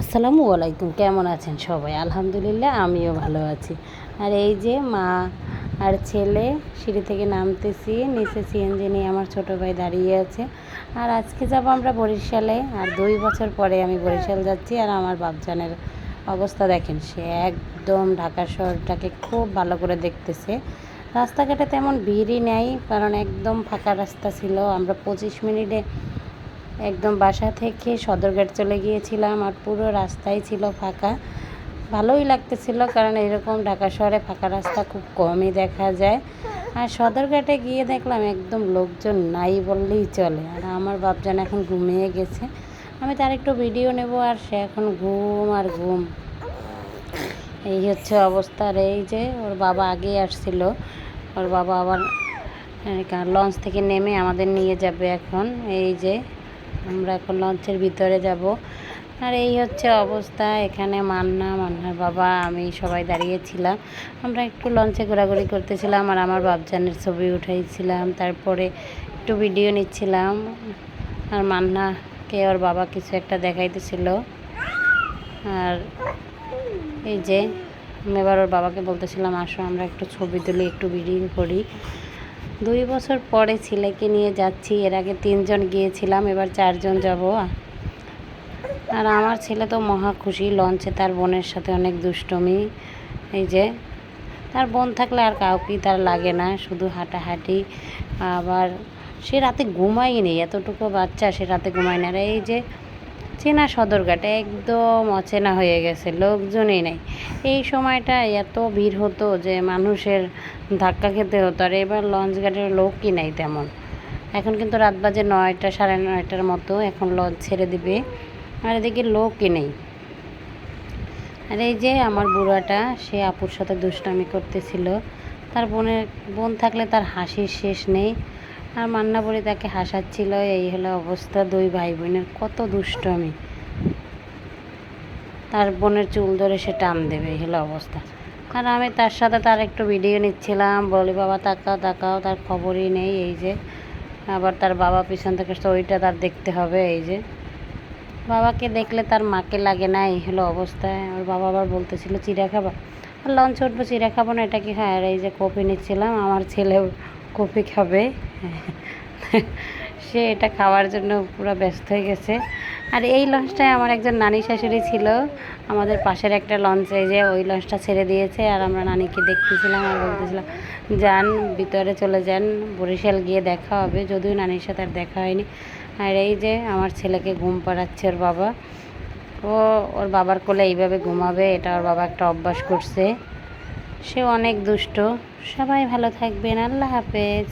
আসসালামু আলাইকুম, কেমন আছেন সবাই? আলহামদুলিল্লাহ, আমিও ভালো আছি। আর এই যে মা আর ছেলে, সিঁড়ি থেকে নামতেছি, নিচে সিএনজি নিয়ে আমার ছোটো ভাই দাঁড়িয়ে আছে। আর আজকে যাব আমরা বরিশালে, আর দুই বছর পরে আমি বরিশাল যাচ্ছি, আর আমার বাপজানের অবস্থা দেখেন, সে একদম ঢাকা শহরটাকে খুব ভালো করে দেখতেছে। রাস্তাঘাটে তেমন ভিড়ই নেই, কারণ একদম ফাঁকা রাস্তা ছিল, আমরা পঁচিশ মিনিটে একদম বাসা থেকে সদরঘাট চলে গিয়েছিলাম আর পুরো রাস্তাই ছিল ফাঁকা। ভালোই লাগতেছিল কারণ এরকম ঢাকা শহরে ফাঁকা রাস্তা খুব কমই দেখা যায়। আর সদরঘাটে গিয়ে দেখলাম একদম লোকজন নাই বললেই চলে। আর আমার বাপজান এখন ঘুমিয়ে গেছে। আমি তার একটু ভিডিও নেব আর সে এখন ঘুম আর ঘুম। এই হচ্ছে অবস্থা এই যে ওর বাবা আগে আসছিল। ওর বাবা আবার লঞ্চ থেকে নেমে আমাদের নিয়ে যাবে এখন। এই যে আমরা এখন লঞ্চের ভিতরে যাব। আর এই হচ্ছে অবস্থা, এখানে মান্না, মান্নার বাবা, আমি সবাই দাঁড়িয়েছিলাম। আমরা একটু লঞ্চে ঘোরাঘুরি করতেছিলাম আর আমার বাবজানের ছবি উঠাইছিলাম, তারপরে একটু ভিডিও নিচ্ছিলাম। আর মান্নাকে, ওর বাবা কিছু একটা দেখাইতেছিল। আর এই যে, আমি এবার ওর বাবাকে বলতেছিলাম, আসো আমরা একটু ছবি তুলি, একটু ভিডিও করি। দুই বছর পরে ছেলেকে নিয়ে যাচ্ছি, এর আগে তিনজন গিয়েছিলাম, এবার চারজন যাব। আর আমার ছেলে তো মহা খুশি, লঞ্চে তার বোনের সাথে অনেক দুষ্টমি, এই যে। তার বোন থাকলে আর কাউকেই তার লাগে না, শুধু হাঁটাহাঁটি, আবার সে রাতে ঘুমাই নেই, এতটুকু বাচ্চা সে রাতে ঘুমায় না। আর এই যে চেনা সদরঘাটে একদম অচেনা হয়ে গেছে, লোকজনই নেই। এই সময়টা এত ভিড় হতো যে মানুষের ধাক্কা খেতে হতো, আর এবার লঞ্চ ঘাটের লোকই নাই তেমন। এখন কিন্তু রাত বাজে নয়টা, সাড়ে নয়টার মতো, এখন লঞ্চ ছেড়ে দিবে, আর এদিকে লোকই নেই। আর এই যে আমার বুড়াটা, সে আপুর সাথে দুষ্টামি করতেছিল। তার বোনের, বোন থাকলে তার হাসির শেষ নেই। আর মান্না বলে তাকে হাসাচ্ছিল, এই হলো অবস্থা, দুই ভাই বোনের কত দুষ্টমি। তার বোনের চুল ধরে সে টান দেবে, এই হলো অবস্থা। আর আমি তার সাথে তার একটু ভিডিও নিচ্ছিলাম, বলি, বাবা, তাকাও তাকাও, তার খবরই নেই, এই যে। আবার তার বাবা পিছন থেকে ওইটা তার দেখতে হবে, এই যে। বাবাকে দেখলে তার মাকে লাগে না, এই হলো অবস্থায় ওর বাবা আবার বলতেছিল, চিড়া খাবা? আর লঞ্চ উঠবো চিড়া খাব না, এটা কি? হয়, আর এই যে কপি নিচ্ছিলাম, আমার ছেলেও কপি খাবে। সে এটা খাওয়ার জন্য পুরো ব্যস্ত হয়ে গেছে। আর এই লঞ্চটায় আমার একজন নানি শাশুড়ি ছিল। আমাদের পাশের একটা লঞ্চে যে ওই লঞ্চটা ছেড়ে দিয়েছে আর আমরা নানিকে দেখতেছিলাম আর বলতেছিলাম, যান, ভিতরে চলে যান, বরিশাল গিয়ে দেখা হবে। যদিও নানির সাথে আর দেখা হয়নি। আর এই যে আমার ছেলেকে ঘুম পাড়াচ্ছে ওর বাবা। ও, ওর বাবার কোলে এইভাবে ঘুমাবে, এটা ওর বাবা একটা অভ্যাস করছে। সে অনেক দুষ্ট। সবাই ভালো থাকবেন। আল্লাহ হাফেজ।